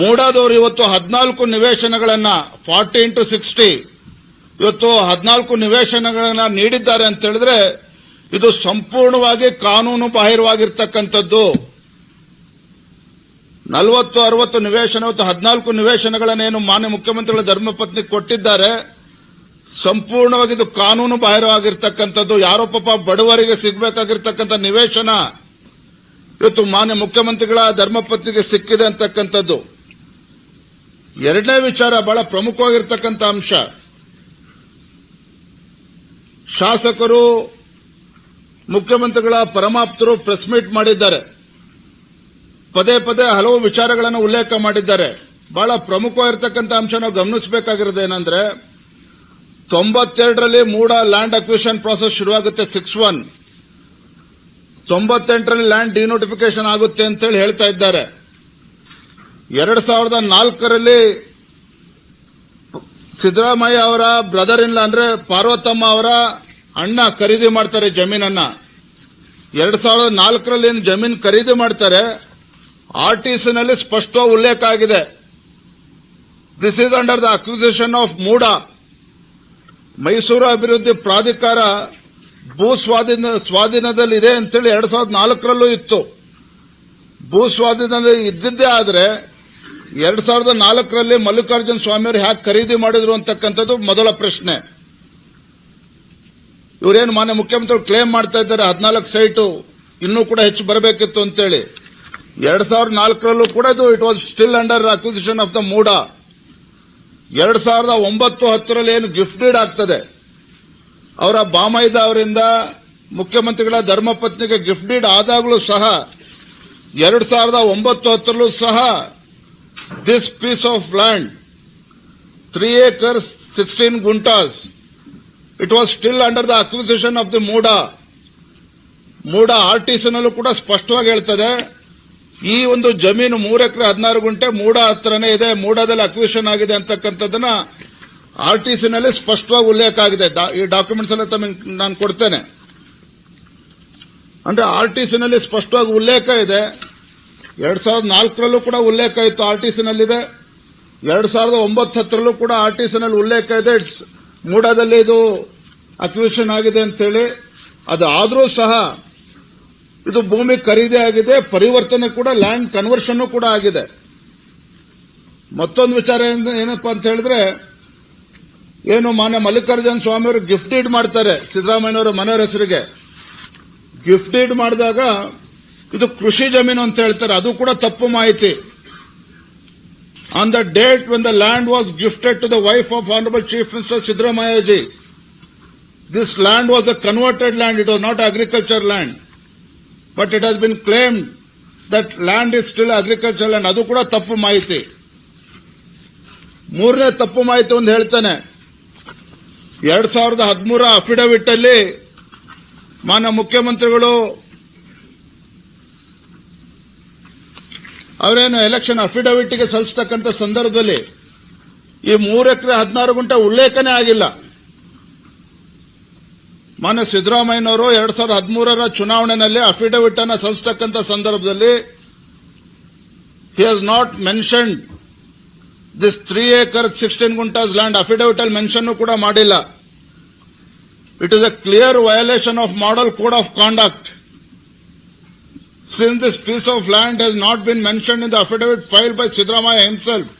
ಮೂಡಾದವರು ಇವತ್ತು ಹದಿನಾಲ್ಕು ನಿವೇಶನಗಳನ್ನು ಫಾರ್ಟಿ ಇಂಟು ಸಿಕ್ಸ್ಟಿ ಇವತ್ತು ಹದಿನಾಲ್ಕು ನಿವೇಶನಗಳನ್ನು ನೀಡಿದ್ದಾರೆ ಅಂತ ಹೇಳಿದ್ರೆ, ಇದು ಸಂಪೂರ್ಣವಾಗಿ ಕಾನೂನು ಬಾಹಿರವಾಗಿರ್ತಕ್ಕಂಥದ್ದು. ನಲವತ್ತು, ಅರವತ್ತು ನಿವೇಶನ ಹದಿನಾಲ್ಕು ನಿವೇಶನಗಳನ್ನೇನು ಮಾನ್ಯ ಮುಖ್ಯಮಂತ್ರಿಗಳ ಧರ್ಮಪತ್ನಿ ಕೊಟ್ಟಿದ್ದಾರೆ. ಸಂಪೂರ್ಣವಾಗಿ ಇದು ಕಾನೂನು ಬಾಹಿರವಾಗಿರ್ತಕ್ಕಂಥದ್ದು. ಯಾರೋ ಪಾಪ ಬಡವರಿಗೆ ಸಿಗಬೇಕಾಗಿರ್ತಕ್ಕಂಥ ನಿವೇಶನ ಇವತ್ತು ಮಾನ್ಯ ಮುಖ್ಯಮಂತ್ರಿಗಳ ಧರ್ಮಪತ್ನಿಗೆ ಸಿಕ್ಕಿದೆ ಅಂತಕ್ಕಂಥದ್ದು. ಎರಡನೇ ವಿಚಾರ ಬಹಳ ಪ್ರಮುಖವಾಗಿರ್ತಕ್ಕಂಥ ಅಂಶ. ಶಾಸಕರು, ಮುಖ್ಯಮಂತ್ರಿಗಳ ಪರಮಾಪ್ತರು ಪ್ರೆಸ್ ಮೀಟ್ ಮಾಡಿದ್ದಾರೆ. ಪದೇ ಪದೇ ಹಲವು ವಿಚಾರಗಳನ್ನು ಉಲ್ಲೇಖ ಮಾಡಿದ್ದಾರೆ. ಬಹಳ ಪ್ರಮುಖವಾಗಿರ್ತಕ್ಕಂಥ ಅಂಶ ನಾವು ಗಮನಿಸಬೇಕಾಗಿರೋದು ಏನಂದ್ರೆ, ತೊಂಬತ್ತೆರಡರಲ್ಲಿ ಮೂಡ ಲ್ಯಾಂಡ್ ಅಕ್ವಿಷನ್ ಪ್ರಾಸೆಸ್ ಶುರುವಾಗುತ್ತೆ ಸಿಕ್ಸ್ ಒನ್. ತೊಂಬತ್ತೆಂಟರಲ್ಲಿ ಲ್ಯಾಂಡ್ ಡಿನೋಟಿಫಿಕೇಶನ್ ಆಗುತ್ತೆ ಅಂತೇಳಿ ಹೇಳ್ತಾ ಇದ್ದಾರೆ. ಎರಡ್ ಸಾವಿರದ ನಾಲ್ಕರಲ್ಲಿ ಸಿದ್ದರಾಮಯ್ಯ ಅವರ ಬ್ರದರ್ ಇನ್ ಅಂದ್ರೆ ಪಾರ್ವತಮ್ಮ ಅವರ ಅಣ್ಣ ಖರೀದಿ ಮಾಡ್ತಾರೆ ಜಮೀನನ್ನ. ಎರಡ್ ಸಾವಿರದ ನಾಲ್ಕರಲ್ಲಿ ಏನು ಜಮೀನು ಖರೀದಿ ಮಾಡ್ತಾರೆ ಆರ್ ಟಿ ನಲ್ಲಿ ಸ್ಪಷ್ಟ ಉಲ್ಲೇಖ ಆಗಿದೆ. This is under the acquisition of MUDA Mysuru ಅಭಿವೃದ್ಧಿ ಪ್ರಾಧಿಕಾರ ಭೂ ಸ್ವಾಧೀನ, ಸ್ವಾಧೀನದಲ್ಲಿದೆ ಅಂತೇಳಿ ಎರಡ್ ಸಾವಿರದ ನಾಲ್ಕರಲ್ಲೂ ಇತ್ತು. ಭೂ ಸ್ವಾಧೀನದಲ್ಲಿ ಇದ್ದಿದ್ದೇ ಆದರೆ ಎರಡ್ ಸಾವಿರದ ನಾಲ್ಕರಲ್ಲಿ ಮಲ್ಲಿಕಾರ್ಜುನ ಸ್ವಾಮಿಯವರು ಹ್ಯಾಕ್ ಖರೀದಿ ಮಾಡಿದ್ರು ಅಂತಕ್ಕಂಥದ್ದು ಮೊದಲ ಪ್ರಶ್ನೆ. ಇವರೇನು ಮಾನ್ಯ ಮುಖ್ಯಮಂತ್ರಿ ಕ್ಲೇಮ್ ಮಾಡ್ತಾ ಇದ್ದಾರೆ, ಹದಿನಾಲ್ಕು ಸೈಟು ಇನ್ನೂ ಕೂಡ ಹೆಚ್ಚು ಬರಬೇಕಿತ್ತು ಅಂತೇಳಿ. ಎರಡ್ ಸಾವಿರದ ನಾಲ್ಕರಲ್ಲೂ ಕೂಡ ಇದು it was still under acquisition of the MUDA ಎರಡ್ ಸಾವಿರದ ಒಂಬತ್ತು ಹತ್ತರಲ್ಲಿ ಏನು ಗಿಫ್ಟ್ ಡೀಡ್ ಆಗ್ತದೆ. ಅವರ ಬಾಮೈದ ಅವರಿಂದ ಮುಖ್ಯಮಂತ್ರಿಗಳ ಧರ್ಮಪತ್ನಿಗೆ ಗಿಫ್ಟ್ ಡೀಡ್ ಆದಾಗಲೂ ಸಹ, ಎರಡ್ ಸಾವಿರದ ಒಂಬತ್ತು ಹತ್ತರಲ್ಲೂ ಸಹ this piece of land three acres sixteen guntas it was still under the acquisition of the MUDA MUDA ಆರ್ಟಿಸಿನಲ್ಲೂ ಕೂಡ ಸ್ಪಷ್ಟವಾಗಿ ಹೇಳ್ತದೆ. ಈ ಒಂದು ಜಮೀನು ಮೂರು ಎಕರೆ ಹದಿನಾರು ಗುಂಟೆ, ಮೂಡ ಹತ್ರನೇ ಇದೆ, ಮೂಡಾದಲ್ಲಿ ಅಕ್ವಿಷನ್ ಆಗಿದೆ ಅಂತಕ್ಕಂಥದ್ದನ್ನ ಆರ್ ಟಿ ನಲ್ಲಿ ಸ್ಪಷ್ಟವಾಗಿ ಉಲ್ಲೇಖ ಆಗಿದೆ ಈ ಡಾಕ್ಯುಮೆಂಟ್ಸ್ ಎಲ್ಲ ತಮಗೆ ನಾನು ಕೊಡ್ತೇನೆ. ಅಂದ್ರೆ ಆರ್ ಟಿ ನಲ್ಲಿ ಸ್ಪಷ್ಟವಾಗಿ ಉಲ್ಲೇಖ ಇದೆ. ಎರಡ್ ಸಾವಿರದ ನಾಲ್ಕರಲ್ಲೂ ಕೂಡ ಉಲ್ಲೇಖ ಇತ್ತು ಆರ್ ಟಿ ನಲ್ಲಿದೆ ಎರಡ್ ಸಾವಿರದ ಒಂಬತ್ತು ಹತ್ತರಲ್ಲೂ ಕೂಡ ಆರ್ ಟಿ ನಲ್ಲಿ ಉಲ್ಲೇಖ ಇದೆ. ಮೂಡಾದಲ್ಲಿ ಇದು ಅಕ್ವಿಷನ್ ಆಗಿದೆ ಅಂತೇಳಿ ಅದು ಆದರೂ ಸಹ ಇದು ಭೂಮಿ ಖರೀದಿ ಆಗಿದೆ, ಪರಿವರ್ತನೆ ಕೂಡ ಲ್ಯಾಂಡ್ ಕನ್ವರ್ಷನ್ ಕೂಡ ಆಗಿದೆ. ಮತ್ತೊಂದು ವಿಚಾರ ಏನ್- ಏನಪ್ಪಾ ಅಂತ ಹೇಳಿದ್ರೆ, ಏನು ಮಾನ್ಯ ಮಲ್ಲಿಕಾರ್ಜುನ ಸ್ವಾಮಿ ಅವರು ಗಿಫ್ಟ್ ಡೀಡ್ ಮಾಡ್ತಾರೆ, ಸಿದ್ದರಾಮಯ್ಯನವರ ಮನೆಯವರ ಹೆಸರಿಗೆ. ಗಿಫ್ಟ್ ಡೀಡ್ ಮಾಡಿದಾಗ, ಇದು ಕೃಷಿ ಜಮೀನು ಅಂತ ಹೇಳ್ತಾರೆ, ಅದು ಕೂಡ ತಪ್ಪು ಮಾಹಿತಿ. On the date when the land was gifted to the wife of honourable chief minister Siddaramaiah ji this land was a converted land it was not agriculture land but it has been claimed that land is still agriculture land ಅದು ಕೂಡ ತಪ್ಪು ಮಾಹಿತಿ. ಮೂರನೇ ತಪ್ಪು ಮಾಹಿತಿ ಒಂದು ಹೇಳ್ತಾನೆ. ಎರಡ್ ಸಾವಿರದ ಹದಿಮೂರ ಅಫಿಡವಿಟ್ ಅಲ್ಲಿ ಮಾನ್ಯ ಮುಖ್ಯಮಂತ್ರಿಗಳು ಅವರೇನು ಎಲೆಕ್ಷನ್ ಅಫಿಡವಿಟ್ಗೆ ಸಲ್ಲಿಸ್ತಕ್ಕಂಥ ಸಂದರ್ಭದಲ್ಲಿ ಈ ಮೂರು ಎಕರೆ ಹದಿನಾರು ಗಂಟೆ ಉಲ್ಲೇಖನೇ ಆಗಿಲ್ಲ. ಮಾನ್ಯ ಸಿದ್ದರಾಮಯ್ಯನವರು ಎರಡ್ ಸಾವಿರದ ಹದಿಮೂರರ ಚುನಾವಣೆಯಲ್ಲಿ ಅಫಿಡವಿಟ್ ಅನ್ನು ಸಲ್ಲಿಸತಕ್ಕಂಥ ಸಂದರ್ಭದಲ್ಲಿ he has not mention this three acre sixteen guntas land affidavit ಅಲ್ಲಿ ಮೆನ್ಷನ್ ಕೂಡ ಮಾಡಿಲ್ಲ. It is a clear violation of model code of conduct since this piece of land has not been mention in the affidavit file by Siddaramaiah himself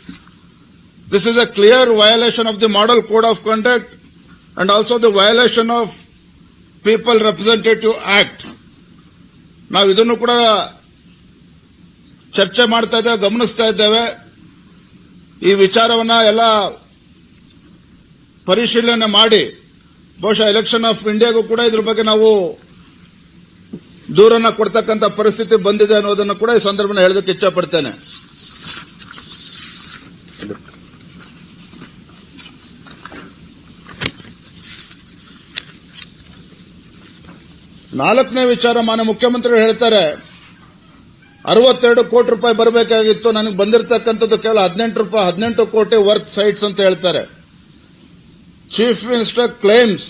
this is a clear violation of the model code of conduct and also the violation of people representative act ನಾವು ಇದನ್ನು ಕೂಡ ಚರ್ಚೆ ಮಾಡ್ತಾ ಇದ್ದೇವೆ, ಗಮನಿಸ್ತಾ ಇದ್ದೇವೆ. ಈ ವಿಚಾರವನ್ನ ಎಲ್ಲ ಪರಿಶೀಲನೆ ಮಾಡಿ, ಬಹುಶಃ ಎಲೆಕ್ಷನ್ ಆಫ್ ಇಂಡಿಯಾಗೂ ಕೂಡ ಇದ್ರ ಬಗ್ಗೆ ನಾವು ದೂರನ್ನ ಕೊಡ್ತಕ್ಕಂಥ ಪರಿಸ್ಥಿತಿ ಬಂದಿದೆ ಅನ್ನೋದನ್ನು ಕೂಡ ಈ ಸಂದರ್ಭ ಹೇಳೋದಕ್ಕೆ ಇಚ್ಛಪಡ್ತೇನೆ. ನಾಲ್ಕನೇ ವಿಚಾರ ಮಾನ್ಯ ಮುಖ್ಯಮಂತ್ರಿಗಳು ಹೇಳ್ತಾರೆ ಅರವತ್ತೆರಡು ಕೋಟಿ ರೂಪಾಯಿ ಬರಬೇಕಾಗಿತ್ತು ನನಗೆ ಬಂದಿರತಕ್ಕಂಥದ್ದು ಕೇವಲ ಹದಿನೆಂಟು ರೂಪಾಯಿ ಹದಿನೆಂಟು ಕೋಟಿ ವರ್ತ್ ಸೈಟ್ಸ್ ಅಂತ ಹೇಳ್ತಾರೆ chief minister claims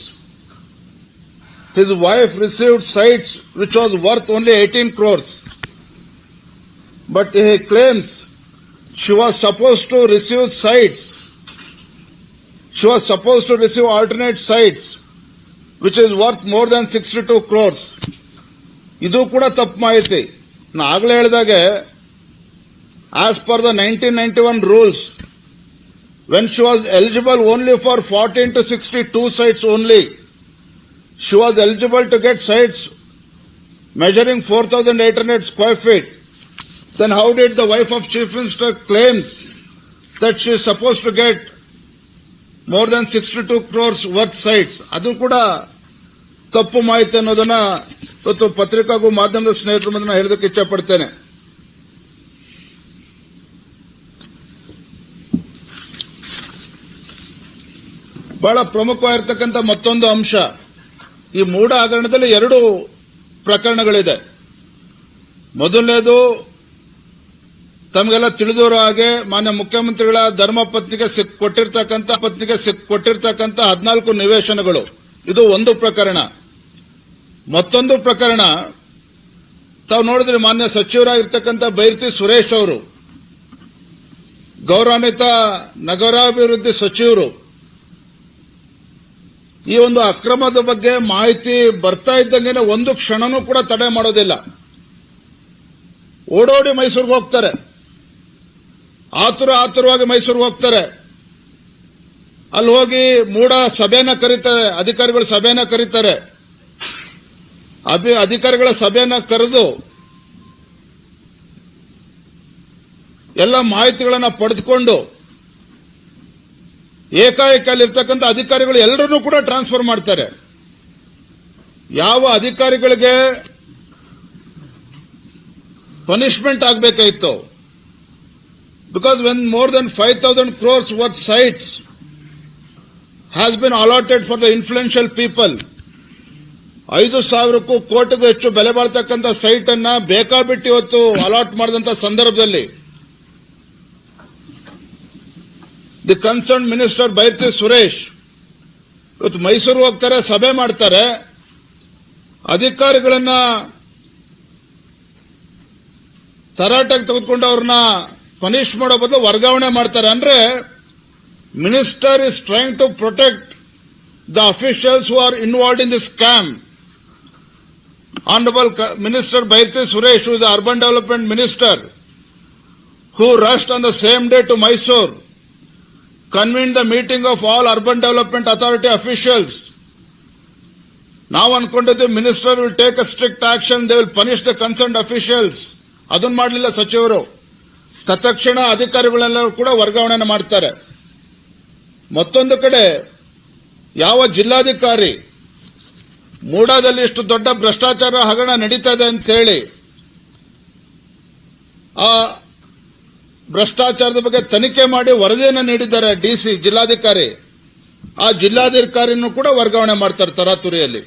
his wife received sites which was worth only 18 crores. But he claims she was supposed to receive sites. She was supposed to receive alternate sites which is worth more than 62 crores. ಇದು ಕೂಡ ತಪ್ಪು ಮಾಹಿತಿ ನಾ ಆಗಲೇ ಹೇಳಿದಾಗೆ as per the nineteen ninety one rules when she was eligible only for fourteen to sixty two sites only she was eligible to get sites measuring 4,800 square feet. Then how did the wife of Chief Minister claims that she is supposed to get more sixty 62 crores worth sites ಅದು ಕೂಡ ತಪ್ಪು ಮಾಹಿತಿ ಅನ್ನೋದನ್ನ ಇವತ್ತು ಪತ್ರಿಕಾಗೂ ಮಾಧ್ಯಮದ ಸ್ನೇಹಿತರ ಮುಂದೆ ಹೇಳೋದಕ್ಕೆ ಇಚ್ಛೆ ಪಡ್ತೇನೆ ಬಹಳ ಪ್ರಮುಖವಾಗಿರ್ತಕ್ಕಂಥ ಮತ್ತೊಂದು ಅಂಶ. ಈ ಮೂಢ ಹಗರಣದಲ್ಲಿ ಎರಡು ಪ್ರಕರಣಗಳಿದೆ. ಮೊದಲನೇದು ತಮಗೆಲ್ಲ ತಿಳಿದಿರೋ ಹಾಗೆ ಮಾನ್ಯ ಮುಖ್ಯಮಂತ್ರಿಗಳ ಧರ್ಮ ಪತ್ನಿಗೆ ಸಿಕ್, ಕೊಟ್ಟಿರ್ತಕ್ಕಂಥ ಪತ್ನಿಗೆ ಸಿಕ್, ಕೊಟ್ಟಿರ್ತಕ್ಕಂಥ ಹದಿನಾಲ್ಕು ನಿವೇಶನಗಳು. ಇದು ಒಂದು ಪ್ರಕರಣ. ಮತ್ತೊಂದು ಪ್ರಕರಣ, ತಾವು ನೋಡಿದ್ರೆ ಮಾನ್ಯ ಸಚಿವರಾಗಿರ್ತಕ್ಕಂಥ ಬೈರತಿ ಸುರೇಶ್ ಅವರು. ಗೌರವಾನ್ವಿತ ನಗರಾಭಿವೃದ್ಧಿ ಸಚಿವರು. ಈ ಒಂದು ಅಕ್ರಮದ ಬಗ್ಗೆ ಮಾಹಿತಿ ಬರ್ತಾ ಇದ್ದಂಗೆನೆ ಒಂದು ಕ್ಷಣನೂ ಕೂಡ ತಡೆ ಮಾಡೋದಿಲ್ಲ. ಓಡೋಡಿ ಮೈಸೂರಿಗೆ ಹೋಗ್ತಾರೆ. ಆತುರ ಆತುರವಾಗಿ ಮೈಸೂರಿಗೆ ಹೋಗ್ತಾರೆ. ಅಲ್ಲಿ ಹೋಗಿ ಮೂಡ ಸಭೆನ ಕರೀತಾರೆ, ಅಧಿಕಾರಿಗಳ ಸಭೆನ ಕರೀತಾರೆ. ಅಧಿಕಾರಿಗಳ ಸಭೆನ ಕರೆದು ಎಲ್ಲ ಮಾಹಿತಿಗಳನ್ನ ಪಡೆದುಕೊಂಡು ಏಕಾಏಕಿ ಅಲ್ಲಿರ್ತಕ್ಕಂಥ ಅಧಿಕಾರಿಗಳು ಎಲ್ಲರನ್ನೂ ಕೂಡ ಟ್ರಾನ್ಸ್ಫರ್ ಮಾಡ್ತಾರೆ. ಯಾವ ಅಧಿಕಾರಿಗಳಿಗೆ punishment ಆಗಬೇಕಾಯಿತು? When more than five thousand crores worth sites has been allotted for the influential people ಐದು ಸಾವಿರಕ್ಕೂ ಕೋಟಿಗೂ ಹೆಚ್ಚು ಬೆಲೆ ಬಾಳ್ತಕ್ಕಂಥ ಸೈಟ್ ಅನ್ನ ಬೇಕಾಬಿಟ್ಟು ಇವತ್ತು ಅಲಾಟ್ ಮಾಡಿದಂಥ ಸಂದರ್ಭದಲ್ಲಿ the concern minister Byrathi Suresh ಇವತ್ತು ಮೈಸೂರು ಹೋಗ್ತಾರೆ, ಸಭೆ ಮಾಡ್ತಾರೆ, ಅಧಿಕಾರಿಗಳನ್ನ ತರಾಟೆಗೆ ತೆಗೆದುಕೊಂಡು ಅವ್ರನ್ನ ಪನಿಷ್ ಮಾಡೋ ಬದಲು ವರ್ಗಾವಣೆ ಮಾಡ್ತಾರೆ. ಅಂದ್ರೆ minister is trying to protect the officials who are involved in the scam honourable minister Byrathi Suresh is urban development minister who rushed on the same day to Mysore convene the meeting of all urban development authority officials ನಾವು ಅನ್ಕೊಂಡಿದ್ದು minister will take a strict action they will punish the concern officials ಅದನ್ನ ಮಾಡಲಿಲ್ಲ ಸಚಿವರು. ತತ್ಕ್ಷಣ ಅಧಿಕಾರಿಗಳೆಲ್ಲರೂ ಕೂಡ ವರ್ಗಾವಣೆ ಮಾಡ್ತಾರೆ. ಮತ್ತೊಂದು ಕಡೆ ಯಾವ ಜಿಲ್ಲಾಧಿಕಾರಿ ಮೂಡಾದಲ್ಲಿ ಇಷ್ಟು ದೊಡ್ಡ ಭ್ರಷ್ಟಾಚಾರ ಹಗರಣ ನಡೀತಾ ಇದೆ ಅಂತ ಹೇಳಿ ಆ ಭ್ರಷ್ಟಾಚಾರದ ಬಗ್ಗೆ ತನಿಖೆ ಮಾಡಿ ವರದಿಯನ್ನು ನೀಡಿದ್ದಾರೆ ಡಿಸಿ ಜಿಲ್ಲಾಧಿಕಾರಿ. ಆ ಜಿಲ್ಲಾಧಿಕಾರಿನೂ ಕೂಡ ವರ್ಗಾವಣೆ ಮಾಡ್ತಾರೆ ತರಾತುರಿಯಲ್ಲಿ.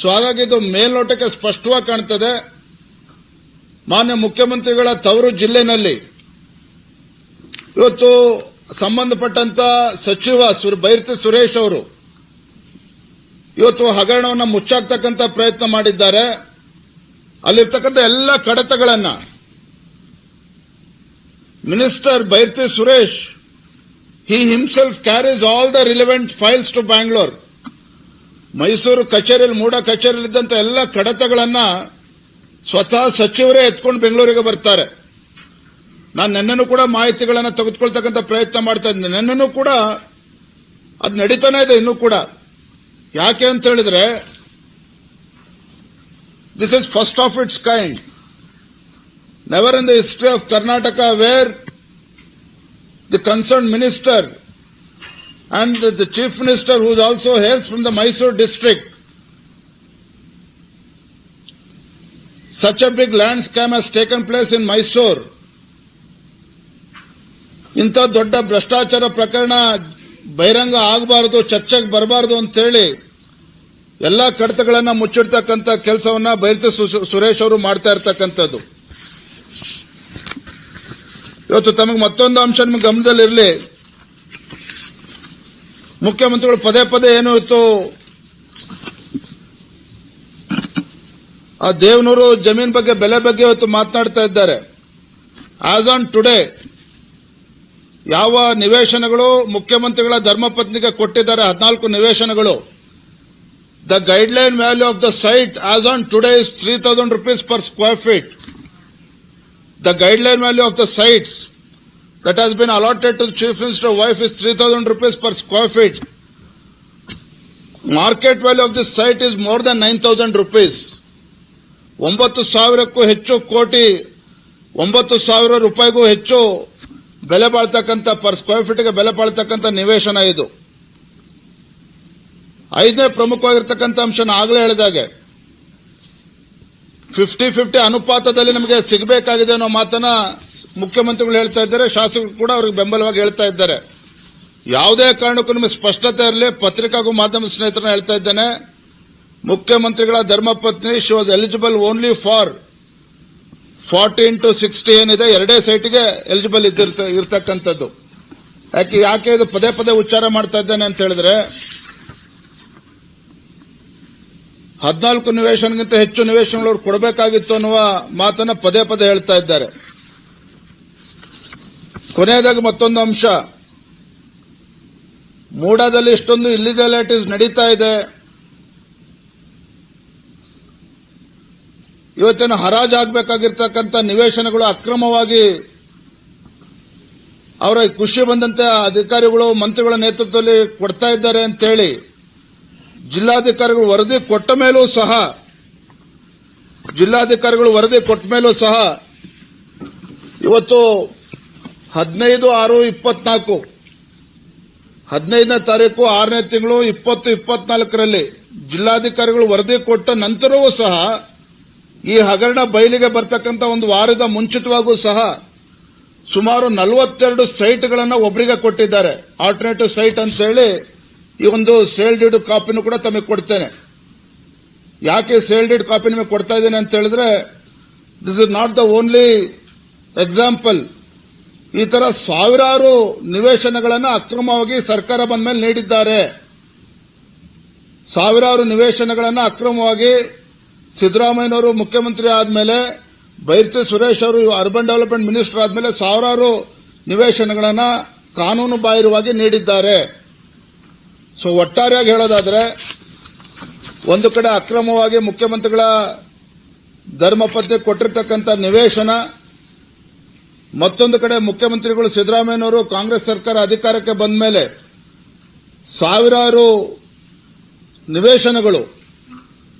ಸೊ ಹಾಗಾಗಿ ಇದು ಮೇಲ್ನೋಟಕ್ಕೆ ಸ್ಪಷ್ಟವಾಗಿ ಕಾಣ್ತದೆ. ಮಾನ್ಯ ಮುಖ್ಯಮಂತ್ರಿಗಳ ತವರು ಜಿಲ್ಲೆನಲ್ಲಿ ಇವತ್ತು ಸಂಬಂಧಪಟ್ಟಂತ ಸಚಿವ ಬೈರತಿ ಸುರೇಶ್ ಅವರು ಇವತ್ತು ಹಗರಣವನ್ನು ಮುಚ್ಚಾಕ್ತಕ್ಕಂಥ ಪ್ರಯತ್ನ ಮಾಡಿದ್ದಾರೆ. ಅಲ್ಲಿರ್ತಕ್ಕಂಥ ಎಲ್ಲ ಕಡತಗಳನ್ನ minister Byrathi Suresh he himself carries all the relevant files to Bangalore Mysuru ಕಚೇರಿಯಲ್ಲಿ, ಮೂಡ ಕಚೇರಿಯಲ್ಲಿ ಇದ್ದಂತ ಎಲ್ಲ ಕಡತಗಳನ್ನ ಸ್ವತಃ ಸಚಿವರೇ ಎತ್ಕೊಂಡು ಬೆಂಗಳೂರಿಗೆ ಬರ್ತಾರೆ. ನಾನು ನನ್ನನ್ನು ಕೂಡ ಮಾಹಿತಿಗಳನ್ನು ತೆಗೆದುಕೊಳ್ತಕ್ಕಂಥ ಪ್ರಯತ್ನ ಮಾಡ್ತಾ ಇದ್ದೀನಿ. ನನ್ನನ್ನು ಕೂಡ ಅದು ನಡೀತಾನೆ ಇದೆ ಇನ್ನೂ ಕೂಡ. ಯಾಕೆ ಅಂತ ಹೇಳಿದ್ರೆ this is first of its kind never in the history of Karnataka where the concern minister and the chief minister whose also hails from the Mysuru Mysore such a big land scam has taken place in Mysore. ಇಂಥ ದೊಡ್ಡ ಭ್ರಷ್ಟಾಚಾರ ಪ್ರಕರಣ ಬಹಿರಂಗ ಆಗಬಾರದು, ಚರ್ಚೆಗೆ ಬರಬಾರದು ಅಂತೇಳಿ ಎಲ್ಲ ಕಡತಗಳನ್ನ ಮುಚ್ಚಿಡ್ತಕ್ಕಂಥ ಕೆಲಸವನ್ನ ಬೈರತಿ ಸುರೇಶ್ ಅವರು ಮಾಡ್ತಾ ಇರ್ತಕ್ಕಂಥದ್ದು ಇವತ್ತು ತಮಗೆ ಮತ್ತೊಂದು ಅಂಶ ನಿಮ್ಮ ಗಮನದಲ್ಲಿರಲಿ ಮುಖ್ಯಮಂತ್ರಿಗಳು ಪದೇ ಪದೇ ಏನು ಇತ್ತು ಆ ದೇವನೂರು ಜಮೀನ್ ಬಗ್ಗೆ, ಬೆಲೆ ಬಗ್ಗೆ ಇವತ್ತು ಮಾತನಾಡ್ತಾ ಇದ್ದಾರೆ. ಆಸ್ ಆನ್ ಟುಡೇ ಯಾವ ನಿವೇಶನಗಳು ಮುಖ್ಯಮಂತ್ರಿಗಳ ಧರ್ಮಪತ್ನಿಗೆ ಕೊಟ್ಟಿದ್ದಾರೆ, ಹದಿನಾಲ್ಕು ನಿವೇಶನಗಳು. The guideline value of the site as on today is three thousand rupees per square feet the guideline value of the sites that has been allotted to the chief minister wife is 3000 rupees per square feet. Market value of this site is more than 9000 rupees. ಒಂಬತ್ತು ಸಾವಿರಕ್ಕೂ ಹೆಚ್ಚು ಕೋಟಿ, ಒಂಬತ್ತು ಸಾವಿರ ರೂಪಾಯಿಗೂ ಹೆಚ್ಚು ಬೆಲೆ ಬಾಳ್ತಕ್ಕಂಥ ಪರ್ ಸ್ಕ್ವೇರ್ ಫೀಟ್ಗೆ ಬೆಲೆ ಬಾಳ್ತಕ್ಕಂಥ ನಿವೇಶನ ಇದು. ಐದನೇ ಪ್ರಮುಖವಾಗಿರ್ತಕ್ಕಂಥ ಅಂಶನ ಆಗಲೇ ಹೇಳಿದಾಗೆ. ಫಿಫ್ಟಿ ಫಿಫ್ಟಿ ಅನುಪಾತದಲ್ಲಿ ನಮಗೆ ಸಿಗಬೇಕಾಗಿದೆ ಅನ್ನೋ ಮಾತನ್ನ ಮುಖ್ಯಮಂತ್ರಿಗಳು ಹೇಳ್ತಾ ಇದ್ದಾರೆ, ಶಾಸಕರು ಕೂಡ ಅವ್ರಿಗೆ ಬೆಂಬಲವಾಗಿ ಹೇಳ್ತಾ ಇದ್ದಾರೆ. ಯಾವುದೇ ಕಾರಣಕ್ಕೂ ನಿಮಗೆ ಸ್ಪಷ್ಟತೆ ಇರಲಿ, ಪತ್ರಿಕಾಗೂ ಮಾಧ್ಯಮ ಸ್ನೇಹಿತರನ್ನ ಹೇಳ್ತಾ ಇದ್ದೇನೆ. ಮುಖ್ಯಮಂತ್ರಿಗಳ ಧರ್ಮಪತ್ನಿ she was eligible only for fourteen to sixty ಏನಿದೆ, ಎರಡೇ ಸೈಟ್ಗೆ ಎಲಿಜಿಬಲ್ ಇರ್ತಕ್ಕಂಥದ್ದು. ಯಾಕೆ ಯಾಕೆ ಇದು ಪದೇ ಪದೇ ಉಚ್ಚಾರ ಮಾಡ್ತಾ ಇದ್ದೇನೆ ಅಂತ ಹೇಳಿದ್ರೆ, ಹದಿನಾಲ್ಕು ನಿವೇಶನಗಿಂತ ಹೆಚ್ಚು ನಿವೇಶನಗಳು ಕೊಡಬೇಕಾಗಿತ್ತು ಅನ್ನುವ ಮಾತನ್ನ ಪದೇ ಪದೇ ಹೇಳ್ತಾ ಇದ್ದಾರೆ. ಕೊನೆಯದಾಗಿ ಮತ್ತೊಂದು ಅಂಶ. ಮೂಡಾದಲ್ಲಿ ಇಷ್ಟೊಂದು ಇಲ್ಲಿಗಾಲಿಟೀಸ್ ನಡೀತಾ ಇದೆ. ಇವತ್ತೇನು ಹರಾಜಾಗಬೇಕಾಗಿರ್ತಕ್ಕಂಥ ನಿವೇಶನಗಳು ಅಕ್ರಮವಾಗಿ ಅವರ ಖುಷಿ ಬಂದಂತೆ ಅಧಿಕಾರಿಗಳು, ಮಂತ್ರಿಗಳ ನೇತೃತ್ವದಲ್ಲಿ ಕೊಡ್ತಾ ಇದ್ದಾರೆ ಅಂತೇಳಿ ಜಿಲ್ಲಾಧಿಕಾರಿಗಳು ವರದಿ ಕೊಟ್ಟ ಮೇಲೂ ಸಹ, ಜಿಲ್ಲಾಧಿಕಾರಿಗಳು ವರದಿ ಕೊಟ್ಟ ಮೇಲೂ ಸಹ ಇವತ್ತು ಹದಿನೈದು ಆರು ಇಪ್ಪತ್ನಾಲ್ಕು, ಹದಿನೈದನೇ ತಾರೀಕು ಆರನೇ ತಿಂಗಳು ಇಪ್ಪತ್ತು ಇಪ್ಪತ್ನಾಲ್ಕರಲ್ಲಿ ಜಿಲ್ಲಾಧಿಕಾರಿಗಳು ವರದಿ ಕೊಟ್ಟ ನಂತರವೂ ಸಹ ಈ ಹಗರಣ ಬಯಲಿಗೆ ಬರ್ತಕ್ಕಂಥ ಒಂದು ವಾರದ ಮುಂಚಿತವಾಗೂ ಸಹ ಸುಮಾರು ನಲವತ್ತೆರಡು ಸೈಟ್ಗಳನ್ನು ಒಬ್ಬರಿಗೆ ಕೊಟ್ಟಿದ್ದಾರೆ. ಆಲ್ಟರ್ನೇಟಿವ್ ಸೈಟ್ ಅಂತ ಹೇಳಿ ಈ ಒಂದು ಸೇಲ್ ಡೀಡ್ ಕಾಪಿನೂ ಕೂಡ ತಮಗೆ ಕೊಡ್ತೇನೆ. ಯಾಕೆ ಸೇಲ್ ಡೀಡ್ ಕಾಪಿ ನಿಮಗೆ ಕೊಡ್ತಾ ಇದ್ದೇನೆ ಅಂತ ಹೇಳಿದ್ರೆ this is not the only example ಈ ತರ ಸಾವಿರಾರು ನಿವೇಶನಗಳನ್ನು ಅಕ್ರಮವಾಗಿ ಸರ್ಕಾರ ಬಂದ ಮೇಲೆ ನೀಡಿದ್ದಾರೆ. ಸಾವಿರಾರು ನಿವೇಶನಗಳನ್ನು ಅಕ್ರಮವಾಗಿ ಸಿದ್ದರಾಮಯ್ಯನವರು ಮುಖ್ಯಮಂತ್ರಿ ಆದಮೇಲೆ ಬೈರ್ತಿ ಸುರೇಶ್ ಅವರು ಅರ್ಬನ್ ಡೆವಲಪ್ಮೆಂಟ್ ಮಿನಿಸ್ಟರ್ ಆದಮೇಲೆ ಸಾವಿರಾರು ನಿವೇಶನಗಳನ್ನು ಕಾನೂನು ಬಾಹಿರವಾಗಿ ನೀಡಿದ್ದಾರೆ. ಸೊ ಒಟ್ಟಾರೆಯಾಗಿ ಹೇಳೋದಾದ್ರೆ ಒಂದು ಕಡೆ ಅಕ್ರಮವಾಗಿ ಮುಖ್ಯಮಂತ್ರಿಗಳ ಧರ್ಮಪತ್ನಿ ಕೊಟ್ಟಿರ್ತಕ್ಕಂಥ ನಿವೇಶನ, ಮತ್ತೊಂದು ಕಡೆ ಮುಖ್ಯಮಂತ್ರಿಗಳು ಸಿದ್ದರಾಮಯ್ಯನವರು ಕಾಂಗ್ರೆಸ್ ಸರ್ಕಾರ ಅಧಿಕಾರಕ್ಕೆ ಬಂದ ಮೇಲೆ ಸಾವಿರಾರು ನಿವೇಶನಗಳು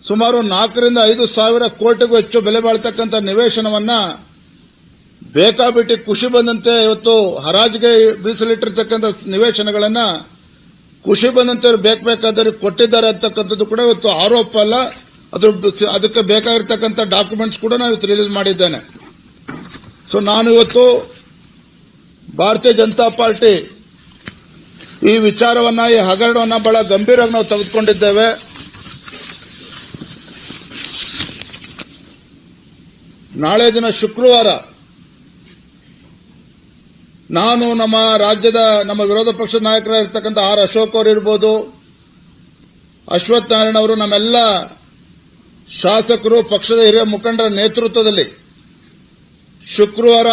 ಸುಮಾರು ನಾಲ್ಕರಿಂದ ಐದು ಸಾವಿರ ಕೋಟಿಗೂ ಹೆಚ್ಚು ಬೆಲೆ ಬಾಳ್ತಕ್ಕಂಥ ನಿವೇಶನವನ್ನ ಬೇಕಾಬಿಟ್ಟಿ ಖುಷಿ ಬಂದಂತೆ ಇವತ್ತು ಹರಾಜಿಗೆ ಮೀಸಲಿಟ್ಟಿರ್ತಕ್ಕಂಥ ನಿವೇಶನಗಳನ್ನ ಖುಷಿ ಬಂದಂತೆ ಬೇಕು ಬೇಕಾದವರು ಕೊಟ್ಟಿದ್ದಾರೆ ಅಂತಕ್ಕಂಥದ್ದು ಕೂಡ ಇವತ್ತು ಆರೋಪ ಅಲ್ಲ. ಅದ್ರ ಅದಕ್ಕೆ ಬೇಕಾಗಿರ್ತಕ್ಕಂಥ ಡಾಕ್ಯುಮೆಂಟ್ಸ್ ಕೂಡ ನಾವು ಇವತ್ತು ರಿಲೀಸ್ ಮಾಡಿದ್ದೇನೆ. ಸೊ ನಾನು ಇವತ್ತು ಭಾರತೀಯ ಜನತಾ ಪಾರ್ಟಿ ಈ ವಿಚಾರವನ್ನ, ಈ ಹಗರಣವನ್ನ ಬಹಳ ಗಂಭೀರವಾಗಿ ನಾವು ತೆಗೆದುಕೊಂಡಿದ್ದೇವೆ. ನಾಳೆ ದಿನ ಶುಕ್ರವಾರ ನಾನು ನಮ್ಮ ರಾಜ್ಯದ ನಮ್ಮ ವಿರೋಧ ಪಕ್ಷದ ನಾಯಕರಾಗಿರ್ತಕ್ಕಂಥ ಆರ್ ಅಶೋಕ್ ಅವರು ಇರ್ಬೋದು, ಅಶ್ವಥ್ ನಾರಾಯಣ ಅವರು ನಮ್ಮೆಲ್ಲ ಶಾಸಕರು, ಪಕ್ಷದ ಹಿರಿಯ ಮುಖಂಡರ ನೇತೃತ್ವದಲ್ಲಿ ಶುಕ್ರವಾರ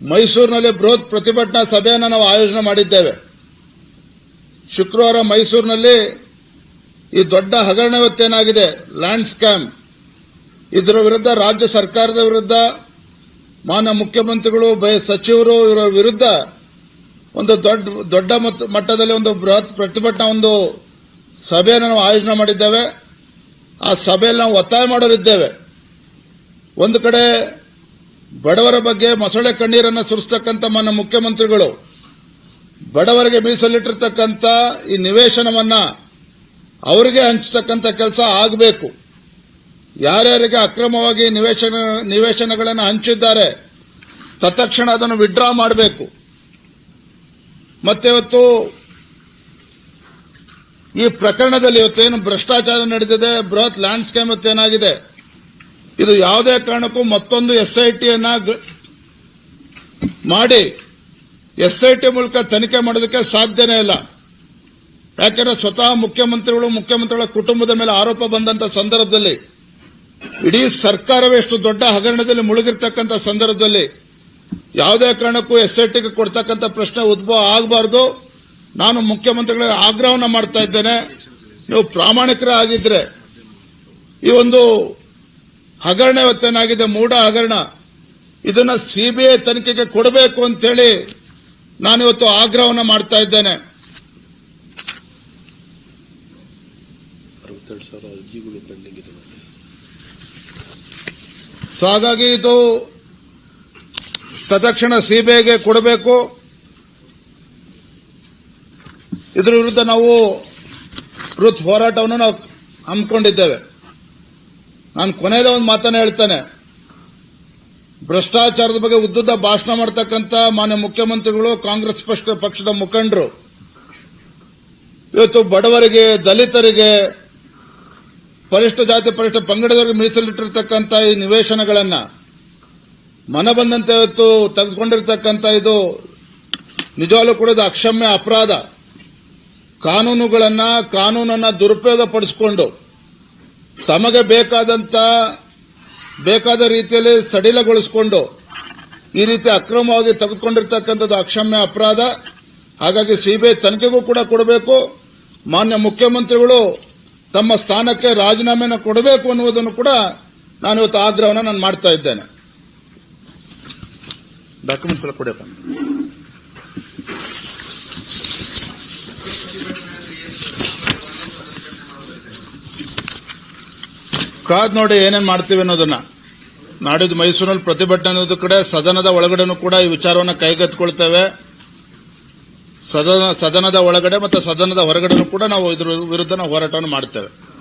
ಮೈಸೂರಿನಲ್ಲಿ ಬೃಹತ್ ಪ್ರತಿಭಟನಾ ಸಭೆಯನ್ನು ನಾವು ಆಯೋಜನೆ ಮಾಡಿದ್ದೇವೆ. ಶುಕ್ರವಾರ ಮೈಸೂರಿನಲ್ಲಿ ಈ ದೊಡ್ಡ ಹಗರಣ ಇವತ್ತೇನಾಗಿದೆ? ಲ್ಯಾಂಡ್ ಸ್ಕ್ಯಾಮ್ ಇದರ ವಿರುದ್ಧ ರಾಜ್ಯ ಸರ್ಕಾರದ ವಿರುದ್ಧ ಮಾನ್ಯ ಮುಖ್ಯಮಂತ್ರಿಗಳು ಬಯ ಸಚಿವರು ಇವರ ವಿರುದ್ಧ ಒಂದು ದೊಡ್ಡ ದೊಡ್ಡ ಮಟ್ಟ- ಮಟ್ಟದಲ್ಲಿ ಒಂದು ಬೃಹತ್ ಪ್ರತಿಭಟನಾ ಒಂದು ಸಭೆಯನ್ನು ನಾವು ಆಯೋಜನೆ ಮಾಡಿದ್ದೇವೆ. ಆ ಸಭೆಯಲ್ಲಿ ನಾವು ಒತ್ತಾಯ ಮಾಡೋರಿದ್ದೇವೆ. ಒಂದು ಕಡೆ ಬಡವರ ಬಗ್ಗೆ ಮೊಸಳೆ ಕಣ್ಣೀರನ್ನು ಸುರಿಸ್ತಕ್ಕಂಥ ಮಾನ್ಯ ಮುಖ್ಯಮಂತ್ರಿಗಳು, ಬಡವರಿಗೆ ಮೀಸಲಿಟ್ಟಿರ್ತಕ್ಕಂಥ ಈ ನಿವೇಶನವನ್ನ ಅವರಿಗೆ ಹಂಚತಕ್ಕಂಥ ಕೆಲಸ ಆಗಬೇಕು. ಯಾರ್ಯಾರಿಗೆ ಅಕ್ರಮವಾಗಿ ನಿವೇಶನ, ನಿವೇಶನಗಳನ್ನು ಹಂಚಿದ್ದಾರೆ, ತತ್ಕ್ಷಣ ಅದನ್ನು ವಿಡ್ರಾ ಮಾಡಬೇಕು. ಮತ್ತೆ ಇವತ್ತು ಈ ಪ್ರಕರಣದಲ್ಲಿ ಇವತ್ತೇನು ಭ್ರಷ್ಟಾಚಾರ ನಡೆದಿದೆ, ಬೃಹತ್ ಲ್ಯಾಂಡ್ ಸ್ಕೇಮ್ ಏನಾಗಿದೆ ಇದು ಯಾವುದೇ ಕಾರಣಕ್ಕೂ ಮತ್ತೊಂದು ಎಸ್ ಐ ಮಾಡಿ ಎಸ್ ಐ ಟಿ ಮೂಲಕ ತನಿಖೆ ಮಾಡೋದಕ್ಕೆ ಸಾಧ್ಯನೇ ಇಲ್ಲ. ಯಾಕೆಂದ್ರೆ ಸ್ವತಃ ಮುಖ್ಯಮಂತ್ರಿಗಳು, ಮುಖ್ಯಮಂತ್ರಿಗಳ ಕುಟುಂಬದ ಮೇಲೆ ಆರೋಪ ಬಂದಂತ ಸಂದರ್ಭದಲ್ಲಿ ಇಡೀ ಸರ್ಕಾರವೇ ಎಷ್ಟು ದೊಡ್ಡ ಹಗರಣದಲ್ಲಿ ಮುಳುಗಿರ್ತಕ್ಕಂಥ ಸಂದರ್ಭದಲ್ಲಿ ಯಾವುದೇ ಕಾರಣಕ್ಕೂ ಎಸ್ ಐ ಟಿಗೆ ಕೊಡ್ತಕ್ಕಂಥ ಪ್ರಶ್ನೆ ಉದ್ಭವ ಆಗಬಾರ್ದು. ನಾನು ಮುಖ್ಯಮಂತ್ರಿಗಳಿಗೆ ಆಗ್ರಹವನ್ನು ಮಾಡ್ತಾ ಇದ್ದೇನೆ. ನೀವು ಪ್ರಾಮಾಣಿಕರ ಆಗಿದ್ರೆ ಈ ಒಂದು ಹಗರಣ ಇವತ್ತೇನಾಗಿದೆ ಮೂಢ ಹಗರಣ. ಇದನ್ನ ಸಿಬಿಐ ತನಿಖೆಗೆ ಕೊಡಬೇಕು ಅಂತೇಳಿ ನಾನಿವತ್ತು ಆಗ್ರಹವನ್ನು ಮಾಡ್ತಾ ಇದ್ದೇನೆ ಅರವತ್ತೆರಡು ಸಾವಿರ ಅರ್ಜಿಗಳು ಪೆಂಡಿಂಗ್ ಇದೆ ಸೊ ಹಾಗಾಗಿ ಇದು ತತ್ಕ್ಷಣ ಸಿಬಿಐಗೆ ಕೊಡಬೇಕು. ಇದರ ವಿರುದ್ಧ ನಾವು ಬೃಹತ್ ಹೋರಾಟವನ್ನು ನಾವು ಹಮ್ಮಿಕೊಂಡಿದ್ದೇವೆ. ನಾನು ಕೊನೆಯದ ಒಂದು ಮಾತನ್ನ ಹೇಳ್ತೇನೆ. ಭ್ರಷ್ಟಾಚಾರದ ಬಗ್ಗೆ ಉದ್ದುದ್ದ ಭಾಷಣ ಮಾಡತಕ್ಕಂಥ ಮಾನ್ಯ ಮುಖ್ಯಮಂತ್ರಿಗಳು, ಕಾಂಗ್ರೆಸ್ ಪಕ್ಷ ಪಕ್ಷದ ಮುಖಂಡರು, ಇವತ್ತು ಬಡವರಿಗೆ, ದಲಿತರಿಗೆ ಪರಿಷ್ಠ ಜಾತಿ, ಪರಿಷ್ಠ ಪಂಗಡದವರಿಗೆ ಮೀಸಲಿಟ್ಟಿರ್ತಕ್ಕಂಥ ಈ ನಿವೇಶನಗಳನ್ನು ಮನ ಬಂದಂತೆ ಇವತ್ತು ತೆಗೆದುಕೊಂಡಿರ್ತಕ್ಕಂಥ ಇದು ನಿಜವಾಗ್ಲೂ ಕೂಡ ಅಕ್ಷಮ್ಯ ಅಪರಾಧ. ಕಾನೂನುಗಳನ್ನು, ಕಾನೂನನ್ನ ದುರುಪಯೋಗ ಪಡಿಸಿಕೊಂಡು ತಮಗೆ ಬೇಕಾದಂತ, ಬೇಕಾದ ರೀತಿಯಲ್ಲಿ ಸಡಿಲಗೊಳಿಸಿಕೊಂಡು ಈ ರೀತಿ ಅಕ್ರಮವಾಗಿ ತೆಗೆದುಕೊಂಡಿರ್ತಕ್ಕಂಥದ್ದು ಅಕ್ಷಮ್ಯ ಅಪರಾಧ. ಹಾಗಾಗಿ ಸಿಬಿಐ ತನಿಖೆಗೂ ಕೂಡ ಕೊಡಬೇಕು. ಮಾನ್ಯ ಮುಖ್ಯಮಂತ್ರಿಗಳು ತಮ್ಮ ಸ್ಥಾನಕ್ಕೆ ರಾಜೀನಾಮೆನ ಕೊಡಬೇಕು ಅನ್ನುವುದನ್ನು ಕೂಡ ನಾನು ಇವತ್ತು ಆಗ್ರಹವನ್ನು ನಾನು ಮಾಡ್ತಾ ಇದ್ದೇನೆ. ಡಾಕ್ಯುಮೆಂಟ್ಸ್ ಎಲ್ಲ ಕೊಡಪ್ಪ ಕಾದ್ ನೋಡಿ ಏನೇನ್ ಮಾಡ್ತೀವಿ ಅನ್ನೋದನ್ನ. ನಾಡಿದ್ದು ಮೈಸೂರಿನಲ್ಲಿ ಪ್ರತಿಭಟನೆ ಅನ್ನೋದು ಕಡೆ ಸದನದ ಒಳಗಡೆನೂ ಕೂಡ ಈ ವಿಚಾರವನ್ನು ಕೈಗೆತ್ತಿಕೊಳ್ತೇವೆ. ಸದನ ಸದನದ ಒಳಗಡೆ ಮತ್ತು ಸದನದ ಹೊರಗಡೆನೂ ಕೂಡ ನಾವು ಇದರ ವಿರುದ್ಧ ಹೋರಾಟವನ್ನು ಮಾಡ್ತೇವೆ